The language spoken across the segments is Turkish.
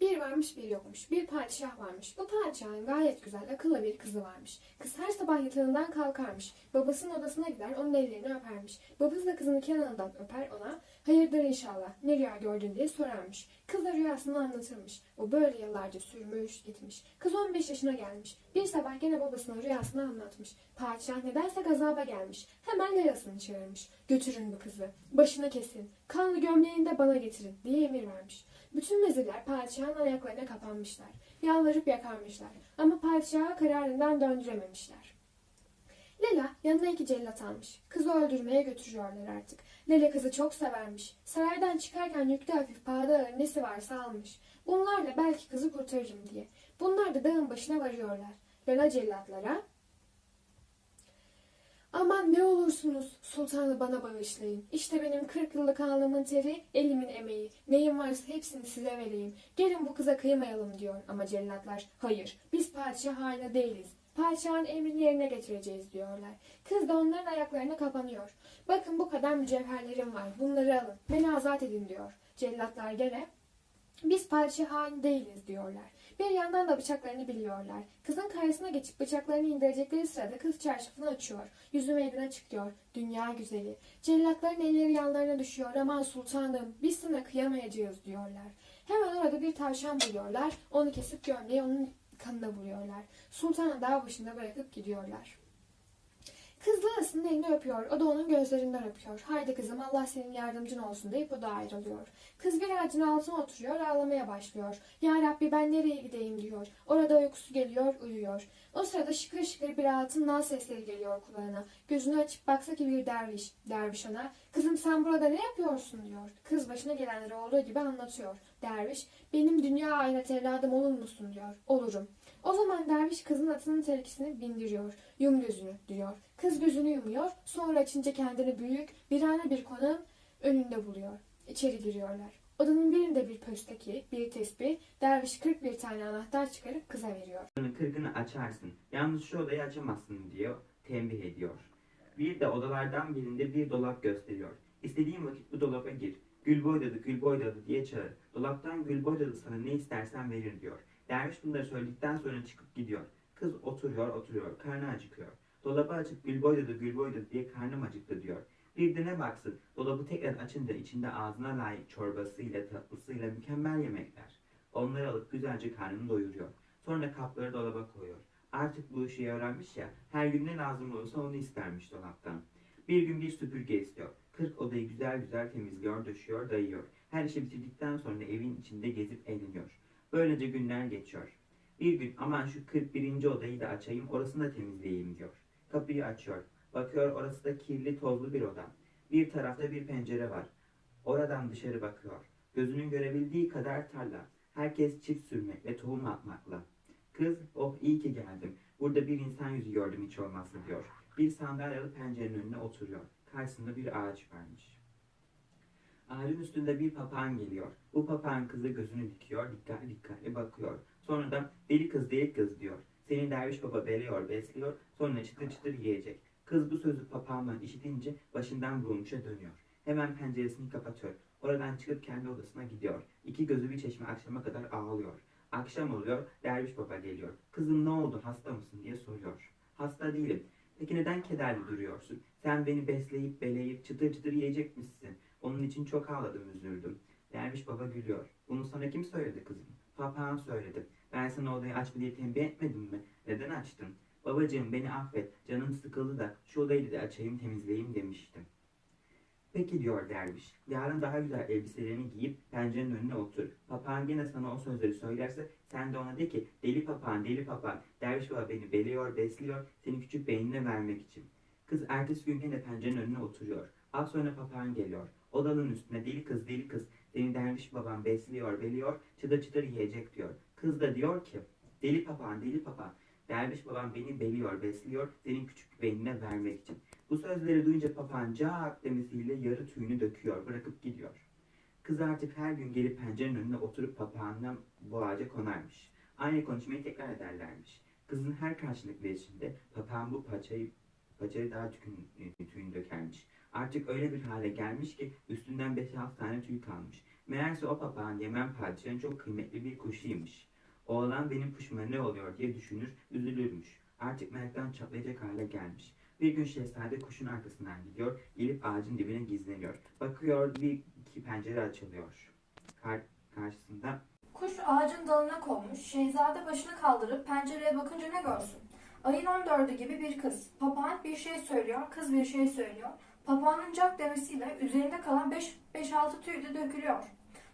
Bir varmış bir yokmuş. Bir padişah varmış. Bu padişahın gayet güzel, akıllı bir kızı varmış. Kız her sabah yatağından kalkarmış. Babasının odasına gider, onun ellerini öpermiş. Babası da kızın kenarından öper ona, hayırdır inşallah, ne rüya gördün diye sorarmış. Kız da rüyasını anlatırmış. O böyle yıllarca sürmüş, gitmiş. Kız 15 yaşına gelmiş. Bir sabah gene babasına rüyasını anlatmış. Padişah nedense gazaba gelmiş. Hemen yayasını çağırmış. Götürün bu kızı. Başını kesin. Kanlı gömleğini de bana getirin diye emir vermiş. Bütün vezirler padişahın ayaklarına kapanmışlar. Yalvarıp yakarmışlar. Ama padişahı kararından döndürememişler. Lela yanına iki cellat almış. Kızı öldürmeye götürüyorlar artık. Lele kızı çok severmiş. Saraydan çıkarken yüklü hafif pahada nesi varsa almış. Bunlarla belki kızı kurtarırım diye. Bunlar da dağın başına varıyorlar. Lela cellatlara Aman ne olursunuz sultanı bana bağışlayın. İşte benim 40 yıllık alnımın teri, elimin emeği. Neyim varsa hepsini size vereyim. Gelin bu kıza kıymayalım diyor. Ama cellatlar hayır biz padişah haline değiliz. Padişahın emrini yerine getireceğiz diyorlar. Kız da onların ayaklarına kapanıyor. Bakın bu kadar mücevherlerim var. Bunları alın. Beni azat edin diyor. Cellatlar gene biz padişah haini değiliz diyorlar. Bir yandan da bıçaklarını biliyorlar. Kızın karşısına geçip bıçaklarını indirecekleri sırada kız çarşafını açıyor. Yüzü meydana çıkıyor. Dünya güzeli. Cellatların elleri yanlarına düşüyor. Aman sultanım biz sana kıyamayacağız diyorlar. Hemen orada bir tavşan buluyorlar. Onu kesip gömleği onun kanına vuruyorlar. Sultanı dağ başında bırakıp gidiyorlar. Kız Lala'sının elini öpüyor. O da onun gözlerinden öpüyor. Haydi kızım Allah senin yardımcın olsun deyip o da ayrılıyor. Kız bir ağacın altına oturuyor ağlamaya başlıyor. Ya Rabbi ben nereye gideyim diyor. Orada uykusu geliyor uyuyor. O sırada şıkır şıkır bir altın nal sesleri geliyor kulağına. Gözünü açıp baksa ki bir derviş. Derviş ona kızım sen burada ne yapıyorsun diyor. Kız başına gelenleri olduğu gibi anlatıyor. Derviş benim dünya ahiret evladım olur musun diyor. Olurum. O zaman derviş kızın atının terkisini bindiriyor. Yum gözünü diyor. Kız gözünü yumuyor. Sonra açınca kendini büyük, virane bir konağın önünde buluyor. İçeri giriyorlar. Odanın birinde bir pösteki, bir tesbih, derviş 41 tane anahtar çıkarıp kıza veriyor. Kırkını açarsın. Yalnız şu odayı açamazsın diyor. Tembih ediyor. Bir de odalardan birinde bir dolap gösteriyor. İstediğin vakit bu dolaba gir. Gül boydadı, gül boydadı diye çağır. Dolaptan gül boydadı sana ne istersen verir diyor. Derviş bunları söyledikten sonra çıkıp gidiyor. Kız oturuyor, oturuyor. Karnı acıkıyor. Dolabı açıp gül boydadı, gül boydadı diye karnım acıktı diyor. Bir de ne baksın, dolabı tekrar açınca içinde ağzına layık çorbasıyla, tatlısıyla mükemmel yemekler. Onları alıp güzelce karnını doyuruyor. Sonra kapları dolaba koyuyor. Artık bu işi öğrenmiş ya, her gün ne lazım olursa onu istermiş dolaptan. Bir gün bir süpürge istiyor. 40 odayı güzel güzel temizliyor, döşüyor, dayıyor. Her işi bitirdikten sonra evin içinde gezip eğleniyor. Böylece günler geçiyor. Bir gün aman şu 41. odayı da açayım, orasını da temizleyeyim diyor. Kapıyı açıyor. Bakıyor orası da kirli, tozlu bir oda. Bir tarafta bir pencere var. Oradan dışarı bakıyor. Gözünün görebildiği kadar tarla. Herkes çift sürmekle, tohum atmakla. Kız, oh iyi ki geldim. Burada bir insan yüzü gördüm hiç olmazsa diyor. Bir sandalye alıp pencerenin önüne oturuyor. Karşısında bir ağaç varmış. Ağacın üstünde bir papağan geliyor. Bu papağan kızı gözünü dikiyor, dikkatli dikkatli bakıyor. Sonra da deli kız deli kız diyor. Seni derviş baba beliyor, besliyor, sonra çıtır çıtır yiyecek. Kız bu sözü papağandan işitince başından vurmuşa dönüyor. Hemen penceresini kapatıyor. Oradan çıkıp kendi odasına gidiyor. İki gözü bir çeşme akşama kadar ağlıyor. Akşam oluyor, derviş baba geliyor. Kızım ne oldu, hasta mısın diye soruyor. Hasta değilim. Peki neden kederli duruyorsun? Sen beni besleyip beleyip çıtır çıtır yiyecek misin? Onun için çok ağladım, üzüldüm. Derviş baba gülüyor. Bunu sana kim söyledi kızım? Papağan söyledi. Ben sana odayı açma diye tembih etmedim mi? Neden açtın? Babacığım beni affet. Canım sıkıldı da şu odayı da açayım temizleyeyim demiştim. Peki diyor derviş. Yarın daha güzel elbiselerini giyip pencerenin önüne otur. Papağan gene sana o sözleri söylerse sen de ona de ki deli papağan deli papağan. Derviş baba beni beliyor besliyor seni küçük beynine vermek için. Kız ertesi gün gene pencerenin önüne oturuyor. Az sonra papağan geliyor. Odanın üstüne deli kız deli kız seni derviş baban besliyor beliyor çıtır çıtır yiyecek diyor. Kız da diyor ki deli papağan deli papağan. Derviş babam beni beliyor besliyor senin küçük beynine vermek için. Bu sözleri duyunca papağan cak demesiyle yarı tüyünü döküyor, bırakıp gidiyor. Kız artık her gün gelip pencerenin önüne oturup papağanla bu ağaca konarmış. Aynı konuşmayı tekrar ederlermiş. Kızın her karşılık verişinde papağan bu paçayı, paçayı daha tüyünü, tüyünü dökermiş. Artık öyle bir hale gelmiş ki üstünden 5-6 tane tüy kalmış. Meğerse o papağan Yemen padişahının çok kıymetli bir kuşuymuş. Oğlan benim kuşuma ne oluyor diye düşünür, üzülürmüş. Artık meraktan çatlayacak hale gelmiş. Bir gün şehzade kuşun arkasından gidiyor, gelip ağacın dibine gizleniyor. Bakıyor bir iki pencere açılıyor. Kar- karşısında Kuş ağacın dalına konmuş, şehzade başını kaldırıp pencereye bakınca ne görsün? Ayın 14'ü gibi bir kız. Papağan bir şey söylüyor, kız bir şey söylüyor. Papağanın cak demesiyle üzerinde kalan 5-6 tüy de dökülüyor.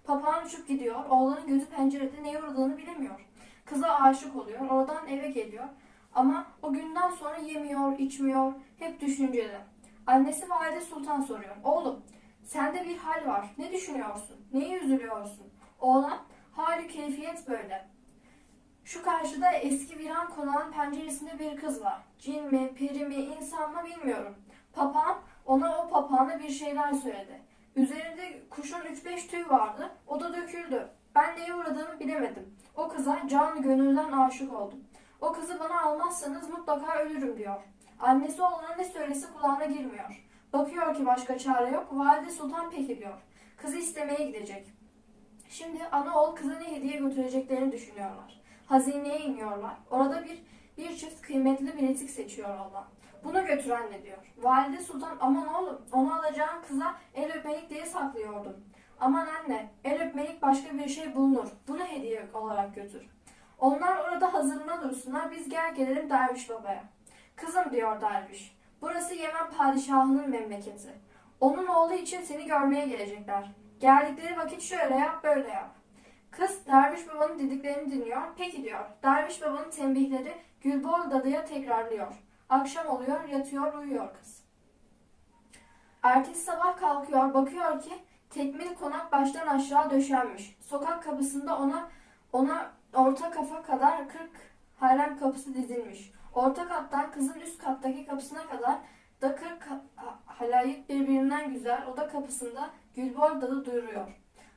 Papağan uçup gidiyor, oğlanın gözü pencerede neye uğradığını bilemiyor. Kıza aşık oluyor, oradan eve geliyor. Ama o günden sonra yemiyor, içmiyor, hep düşünceli. Annesi Valide Sultan soruyor. Oğlum, sende bir hal var, ne düşünüyorsun, neye üzülüyorsun? Oğlan, Hali keyfiyet böyle. Şu karşıda eski viran konağın penceresinde bir kız var. Cin mi, peri mi, insan mı bilmiyorum. Papağan ona o papağana bir şeyler söyledi. Üzerinde kuşun 3-5 tüy vardı. O da döküldü. Ben neye uğradığımı bilemedim. O kıza can gönülden aşık oldum. O kızı bana almazsanız mutlaka ölürüm diyor. Annesi oğlana ne söylese kulağına girmiyor. Bakıyor ki başka çare yok. Valide Sultan peki diyor. Kızı istemeye gidecek. Şimdi ana oğul kıza ne hediye götüreceklerini düşünüyorlar. Hazineye iniyorlar. Orada bir bir çift kıymetli bilezik seçiyor oğlan. Bunu götür anne diyor. Valide Sultan aman oğlum onu alacağın kıza el öpmelik diye saklıyordum. Aman anne el öpmelik başka bir şey bulunur. Bunu hediye olarak götür. Onlar orada hazırına dursunlar biz gel gelelim derviş babaya. Kızım diyor derviş. Burası Yemen padişahının memleketi. Onun oğlu için seni görmeye gelecekler. Geldikleri vakit şöyle yap böyle yap. Kız derviş babanın dediklerini dinliyor. Peki diyor. Derviş babanın tembihleri Gülbol dadıya tekrarlıyor. Akşam oluyor yatıyor uyuyor kız. Ertesi sabah kalkıyor bakıyor ki tekmil konak baştan aşağı döşenmiş. Sokak kapısında ona ona orta kafa kadar 40 harem kapısı dizilmiş. Orta kattan kızın üst kattaki kapısına kadar da 40 ha- halayık birbirinden güzel oda kapısında Gülbol dadı duyuruyor.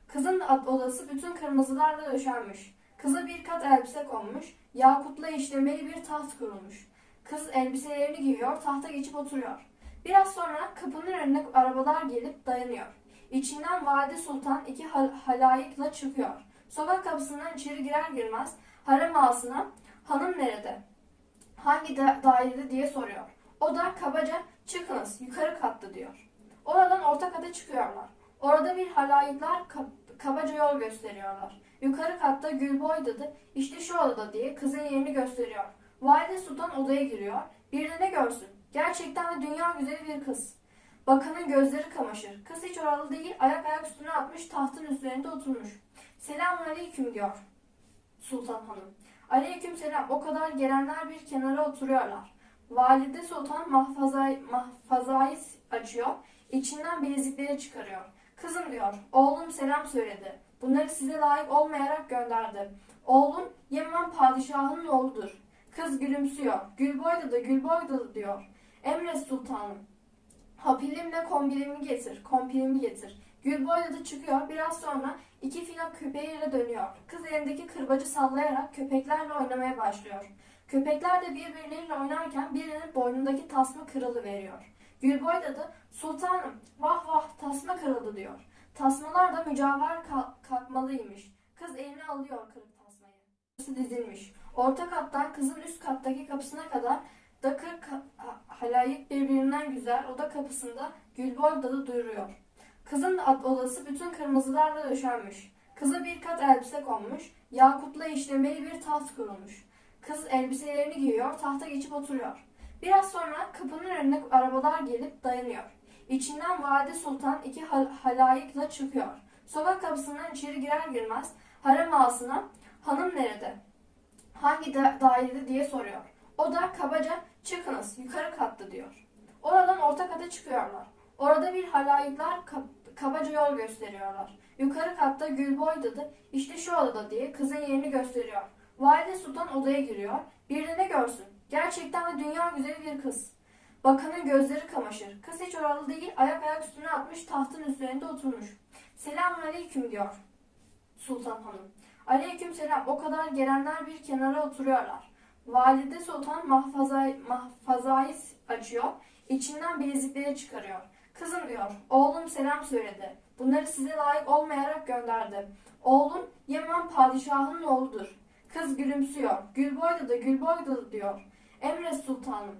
Kızın odası bütün kırmızılarla döşenmiş. Kıza bir kat elbise konmuş. Yakutla işlemeli bir taht kurulmuş. Kız elbiselerini giyiyor, tahta geçip oturuyor. Biraz sonra kapının önüne arabalar gelip dayanıyor. İçinden Valide Sultan iki hal- halayıkla çıkıyor. Sokak kapısından içeri girer girmez harem ağasına hanım nerede? Hangi da- dairede diye soruyor. O da kabaca çıkınız yukarı katta diyor. Oradan orta kata çıkıyorlar. Orada bir halayıklar ka- kabaca yol gösteriyorlar. Yukarı katta Gülboy dadı işte şu odada diye kızın yerini gösteriyor. Valide Sultan odaya giriyor. Bir de ne görsün? Gerçekten de dünya güzeli bir kız. Bakanın gözleri kamaşır. Kız hiç oralı değil, ayak ayak üstüne atmış tahtın üzerinde oturmuş. Selamun aleyküm diyor Sultan Hanım. Aleyküm selam. O kadar gelenler bir kenara oturuyorlar. Valide Sultan mahfazayı, mahfazayı açıyor. İçinden bilezikleri çıkarıyor. Kızım diyor, oğlum selam söyledi. Bunları size layık olmayarak gönderdi. Oğlum Yemen padişahının oğludur. Kız gülümsüyor. Gülboy da Gülboy da diyor. Emret sultanım. Hapilimle kombilimi getir, kompilimi getir. Gülboy da çıkıyor. Biraz sonra iki filo köpeğiyle dönüyor. Kız elindeki kırbacı sallayarak köpeklerle oynamaya başlıyor. Köpekler de birbirleriyle oynarken birinin boynundaki tasma kırılı veriyor. Gülboy da sultanım vah vah tasma kırıldı diyor. Tasmalar da mücevher ka- kalkmalıymış. Kız eline alıyor kırık tasmayı. Kapısı dizilmiş. Orta kattan kızın üst kattaki kapısına kadar da kırk ha- ha- halayık birbirinden güzel oda kapısında Gülboy dadı duyuruyor. Kızın odası bütün kırmızılarla döşenmiş. Kıza bir kat elbise konmuş. Yakutla işlemeli bir taht kurulmuş. Kız elbiselerini giyiyor, tahta geçip oturuyor. Biraz sonra kapının önüne arabalar gelip dayanıyor. İçinden Valide Sultan iki hal- halayıkla çıkıyor. Sokak kapısından içeri girer girmez harem ağasına hanım nerede? Hangi da- dairede diye soruyor. O da kabaca çıkınız yukarı katta diyor. Oradan orta kata çıkıyorlar. Orada bir halayıklar ka- kabaca yol gösteriyorlar. Yukarı katta Gülboy dadı işte şu odada diye kızın yerini gösteriyor. Valide Sultan odaya giriyor. Bir de ne görsün? Gerçekten de dünya güzeli bir kız. Bakanın gözleri kamaşır. Kız hiç oralı değil, ayak ayak üstüne atmış tahtın üzerinde oturmuş. Selamun aleyküm diyor Sultan Hanım. Aleyküm selam. O kadar gelenler bir kenara oturuyorlar. Valide Sultan mahfazayı, mahfazayı açıyor. İçinden bilezikleri çıkarıyor. Kızım diyor, oğlum selam söyledi. Bunları size layık olmayarak gönderdi. Oğlum Yemen padişahının oğludur. Kız gülümsüyor. Gülboy da Gülboy da diyor. Emre sultanım.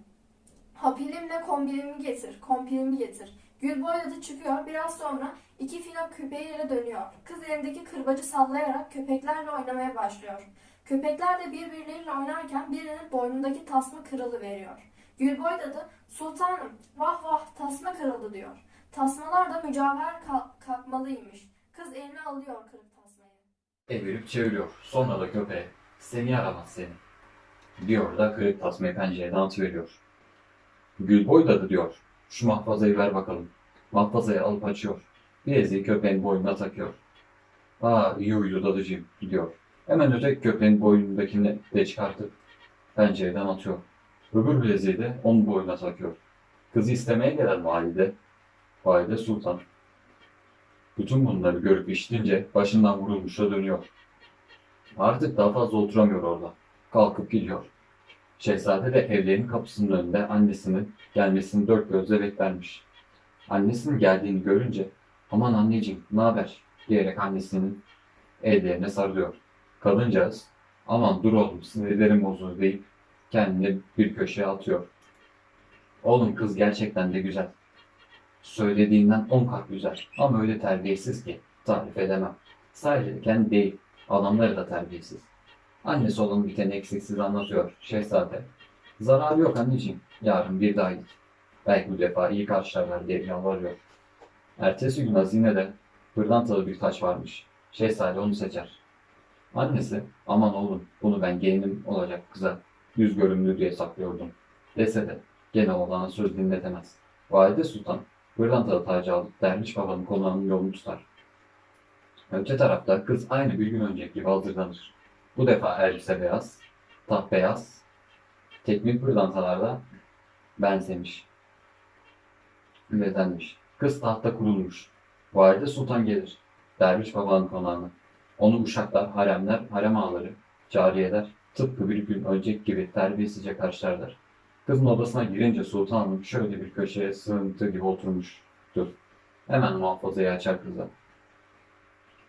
Hapilimle kombilimi getir, kompilimi getir. Gülboy da çıkıyor. Biraz sonra iki filo köpeğiyle dönüyor. Kız elindeki kırbacı sallayarak köpeklerle oynamaya başlıyor. Köpekler de birbirleriyle oynarken birinin boynundaki tasma kırılı veriyor. Gülboy da sultanım vah vah tasma kırıldı diyor. Tasmalar da mücevher ka- kalkmalıymış. Kız eline alıyor kırık tasmayı. Evirip çeviriyor. Sonra da köpeğe seni yaramaz seni. Diyor da kırık tasmayı pencereden atıveriyor. Gülboy dadı diyor. Şu mahfazayı ver bakalım. Mahfazayı alıp açıyor. Bileziği köpeğin boynuna takıyor. Aa iyi uyudu dadıcığım diyor. Hemen öteki köpeğin boynundakini de çıkartıp pencereden atıyor. Öbür bileziği de onun boynuna takıyor. Kızı istemeye gelen valide, valide sultan. Bütün bunları görüp işitince başından vurulmuşa dönüyor. Artık daha fazla oturamıyor orada. Kalkıp gidiyor. Şehzade de evlerinin kapısının önünde annesinin gelmesini dört gözle beklermiş. Annesinin geldiğini görünce aman anneciğim ne haber diyerek annesinin ellerine sarılıyor. Kadıncağız aman dur oğlum sinirlerim bozuldu deyip kendini bir köşeye atıyor. Oğlum kız gerçekten de güzel. Söylediğinden on kat güzel ama öyle terbiyesiz ki tarif edemem. Sadece kendi değil, adamları da terbiyesiz. Annesi olan biteni eksiksiz anlatıyor şehzade. Zararı yok anneciğim, yarın bir daha git. Belki bu defa iyi karşılarlar diye yalvarıyor. Ertesi gün hazinede pırlantalı bir taş varmış. Şehzade onu seçer. Annesi, aman oğlum bunu ben gelinim olacak kıza yüz görümlü diye saklıyordum. Dese de gene oğlana söz dinletemez. Valide Sultan pırlantalı tacı alıp derviş babanın konağının yolunu tutar. Öte tarafta kız aynı bir gün önceki gibi hazırlanır. Bu defa elbise beyaz, taht beyaz, tekmil pırlantalarda benzemiş. Bedenmiş. Kız tahta kurulmuş. Valide Sultan gelir. Derviş babanın konağına. Onu uşaklar, haremler, harem ağaları, cariyeler tıpkı bir gün önceki gibi terbiyesizce karşılarlar. Kızın odasına girince sultanım şöyle bir köşeye sığıntı gibi oturmuştur. Hemen muhafazayı açar kıza.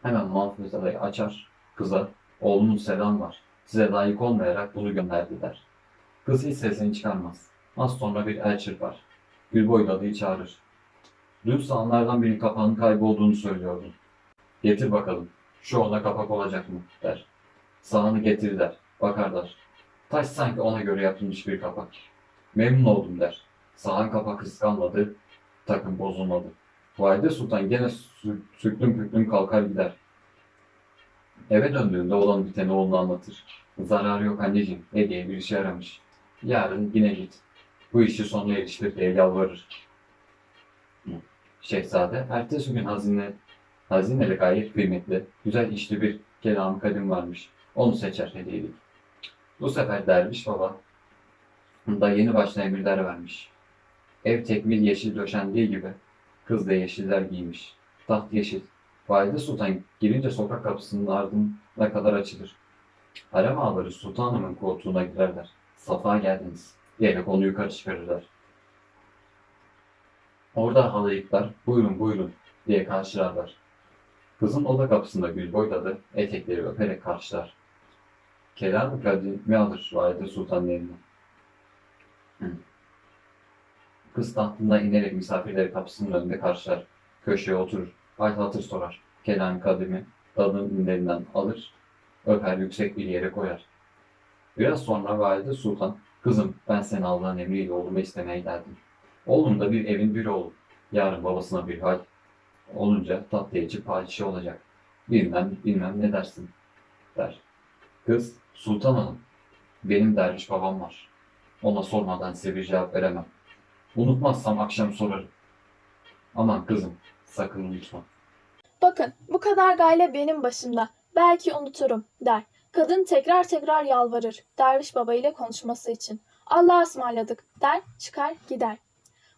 Hemen muhafazayı açar kıza. Oğlunun selam var. Size layık olmayarak bunu gönderdiler. Kız hiç sesini çıkarmaz. Az sonra bir el çırpar. Gülboy dadıyı çağırır. Dün sahanlardan biri kapağın kaybolduğunu söylüyordun. Getir bakalım. Şu ona kapak olacak mı? der. Sahanı getir der. Bakarlar. Taş sanki ona göre yapılmış bir kapak. Memnun oldum der. Sahan kapak kıskanmadı. Takım bozulmadı. Valide Sultan gene sü- süklüm püklüm kalkar gider. Eve döndüğünde olan biteni oğluna anlatır. Zararı yok anneciğim. Ne diye bir işe yaramış. Yarın yine git. Bu işi sonuna eriştir diye yalvarır. Şehzade ertesi gün hazine hazinede gayet kıymetli, güzel işli bir kelam kadın varmış. Onu seçer hediyelik. Bu sefer derviş baba da yeni başına emirler vermiş. Ev tekmil yeşil döşendiği gibi kız da yeşiller giymiş. Taht yeşil. Valide Sultan girince sokak kapısının ardına kadar açılır. Harem ağaları sultanımın koltuğuna girerler. Safa geldiniz diyerek onu yukarı çıkarırlar. Orada halayıklar buyurun buyurun diye karşılarlar. Kızın oda kapısında Gülboy dadı etekleri öperek karşılar. Kelam-ı kadimi alır Valide Sultan'ın eline. Kız tahtında inerek misafirleri kapısının önünde karşılar. Köşeye oturur. Hal hatır sorar. Kelam-ı kadimi dadının ellerinden alır. Öper yüksek bir yere koyar. Biraz sonra Valide Sultan, kızım ben seni Allah'ın emriyle oğlumu istemeye geldim. Oğlum da bir evin bir oğlu. Yarın babasına bir hal olunca tatlıcı padişah olacak. Bilmem bilmem ne dersin der. Kız Sultan Hanım benim derviş babam var. Ona sormadan size bir cevap veremem. Unutmazsam akşam sorarım. Aman kızım sakın unutma. Bakın bu kadar gayle benim başımda. Belki unuturum der. Kadın tekrar tekrar yalvarır derviş baba ile konuşması için. Allah'a ısmarladık der çıkar gider.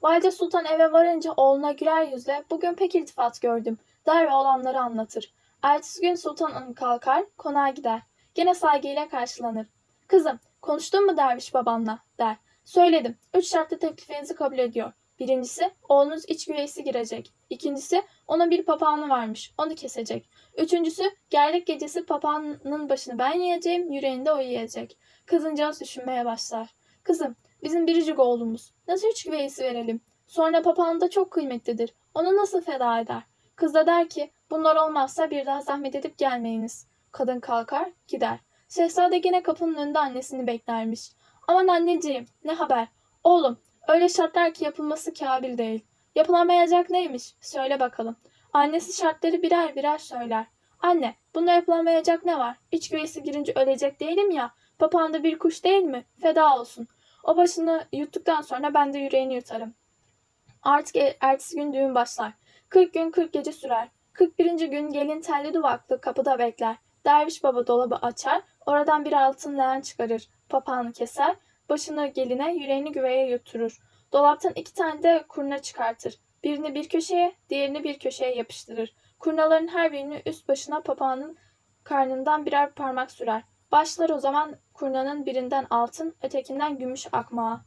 Valide Sultan eve varınca oğluna güler yüzle bugün pek iltifat gördüm der ve olanları anlatır. Ertesi gün Sultan Hanım kalkar konağa gider. Gene saygıyla karşılanır. Kızım konuştun mu derviş babanla der. Söyledim. Üç şartlı teklifinizi kabul ediyor. Birincisi oğlunuz iç güveysi girecek. İkincisi onun bir papağanı varmış. Onu kesecek. Üçüncüsü gerdek gecesi papağanın başını ben yiyeceğim. Yüreğinde o yiyecek. Kızıncağız düşünmeye başlar. Kızım bizim biricik oğlumuz. Nasıl üç güveysi verelim? Sonra papağan da çok kıymetlidir. Onu nasıl feda eder? Kız da der ki bunlar olmazsa bir daha zahmet edip gelmeyiniz. Kadın kalkar gider. Şehzade yine kapının önünde annesini beklermiş. Aman anneciğim ne haber? Oğlum öyle şartlar ki yapılması kabil değil. Yapılamayacak neymiş? Söyle bakalım. Annesi şartları birer birer söyler. Anne bunda yapılamayacak ne var? İç güveysi girince ölecek değilim ya. Papağan da bir kuş değil mi? Feda olsun. O başını yuttuktan sonra ben de yüreğini yutarım. Artık e- ertesi gün düğün başlar. 40 gün 40 gece sürer. 41. gün gelin telli duvaklı kapıda bekler. Derviş baba dolabı açar, oradan bir altın leğen çıkarır. Papağanı keser, başını geline, yüreğini güveye yuturur. Dolaptan iki tane de kurna çıkartır. Birini bir köşeye, diğerini bir köşeye yapıştırır. Kurnaların her birini üst başına papağanın karnından birer parmak sürer. Başlar o zaman kurnanın birinden altın, ötekinden gümüş akmağa.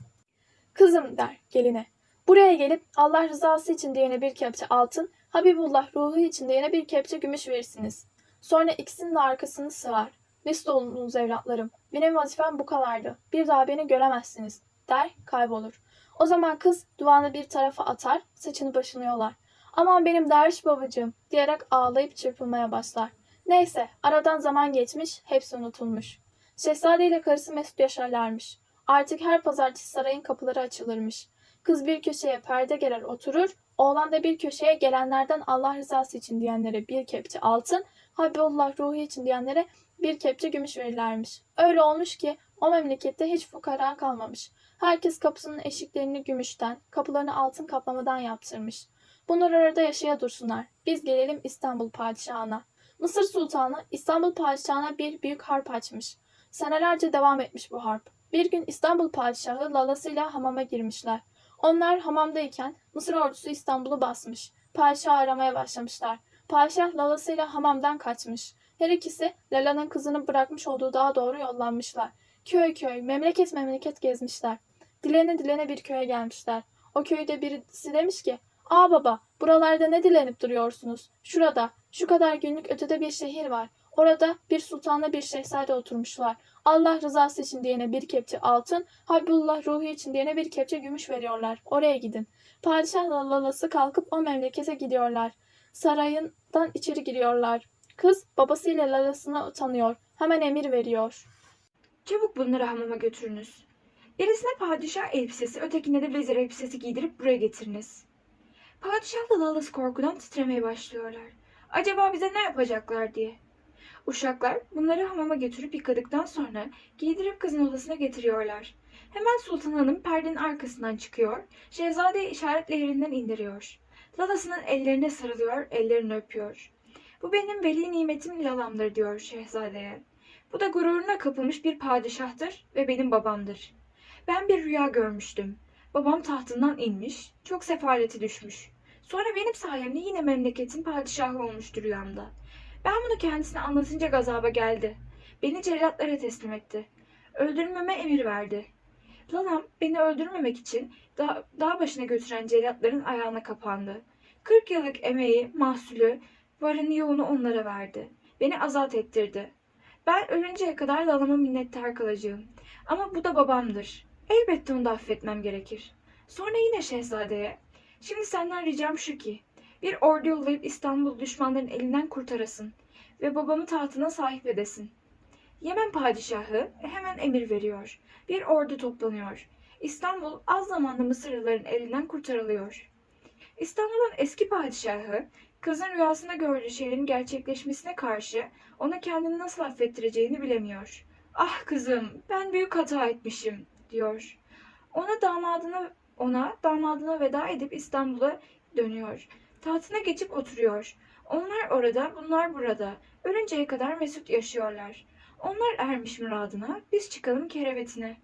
Kızım der geline. Buraya gelip Allah rızası için diyene bir kepçe altın, Habibullah ruhu için diyene bir kepçe gümüş verirsiniz. Sonra ikisinin de arkasını sıvar. Mesut olunuz evlatlarım. Benim vazifem bu kadardı. Bir daha beni göremezsiniz. Der kaybolur. O zaman kız duanı bir tarafa atar, saçını başını yolar. Aman benim derviş babacığım diyerek ağlayıp çırpınmaya başlar. Neyse aradan zaman geçmiş, hepsi unutulmuş. Şehzade ile karısı Mesut yaşarlarmış. Artık her pazartesi sarayın kapıları açılırmış. Kız bir köşeye perde gerer oturur, oğlan da bir köşeye gelenlerden Allah rızası için diyenlere bir kepçe altın, Habibullah ruhu için diyenlere bir kepçe gümüş verirlermiş. Öyle olmuş ki o memlekette hiç fukara kalmamış. Herkes kapısının eşiklerini gümüşten, kapılarını altın kaplamadan yaptırmış. Bunlar arada yaşaya dursunlar. Biz gelelim İstanbul padişahına. Mısır sultanı İstanbul padişahına bir büyük harp açmış. Senelerce devam etmiş bu harp. Bir gün İstanbul padişahı lalasıyla hamama girmişler. Onlar hamamdayken Mısır ordusu İstanbul'u basmış. Padişahı aramaya başlamışlar. Padişah lalasıyla hamamdan kaçmış. Her ikisi Lala'nın kızını bırakmış olduğu dağa doğru yollanmışlar. Köy köy, memleket memleket gezmişler. Dilene dilene bir köye gelmişler. O köyde birisi demiş ki, Aa baba, buralarda ne dilenip duruyorsunuz? Şurada, şu kadar günlük ötede bir şehir var. Orada bir sultanla bir şehzade oturmuşlar. Allah rızası için diyene bir kepçe altın, Habibullah ruhu için diyene bir kepçe gümüş veriyorlar. Oraya gidin. Padişahla lalası kalkıp o memlekete gidiyorlar. Sarayından içeri giriyorlar. Kız babasıyla lalasına utanıyor. Hemen emir veriyor. Çabuk bunları hamama götürünüz. Birisine padişah elbisesi, ötekine de vezir elbisesi giydirip buraya getiriniz. Padişahla lalası korkudan titremeye başlıyorlar. Acaba bize ne yapacaklar diye. Uşaklar bunları hamama götürüp yıkadıktan sonra giydirip kızın odasına getiriyorlar. Hemen Sultan Hanım perdenin arkasından çıkıyor, şehzadeyi işaretle yerinden indiriyor. Lalasının ellerine sarılıyor, ellerini öpüyor. Bu benim veli nimetim lalamdır diyor şehzadeye. Bu da gururuna kapılmış bir padişahtır ve benim babamdır. Ben bir rüya görmüştüm. Babam tahtından inmiş, çok sefaleti düşmüş. Sonra benim sayemde yine memleketin padişahı olmuştu rüyamda. Ben bunu kendisine anlatınca gazaba geldi. Beni cellatlara teslim etti. Öldürmeme emir verdi. Lalam beni öldürmemek için dağ, dağ başına götüren cellatların ayağına kapandı. 40 yıllık emeği, mahsulü, varını yoğunu onlara verdi. Beni azat ettirdi. Ben ölünceye kadar lalama minnettar kalacağım. Ama bu da babamdır. Elbette onu da affetmem gerekir. Sonra yine şehzadeye. Şimdi senden ricam şu ki. Bir ordu yollayıp İstanbul düşmanların elinden kurtarasın. Ve babamı tahtına sahip edesin. Yemen padişahı hemen emir veriyor. Bir ordu toplanıyor. İstanbul az zamanda Mısırlıların elinden kurtarılıyor. İstanbul'un eski padişahı kızın rüyasında gördüğü şeylerin gerçekleşmesine karşı ona kendini nasıl affettireceğini bilemiyor. Ah kızım, ben büyük hata etmişim, diyor. Ona damadına ona damadına veda edip İstanbul'a dönüyor. Tahtına geçip oturuyor. Onlar orada, bunlar burada. Ölünceye kadar mesut yaşıyorlar. Onlar ermiş muradına, biz çıkalım kerevetine.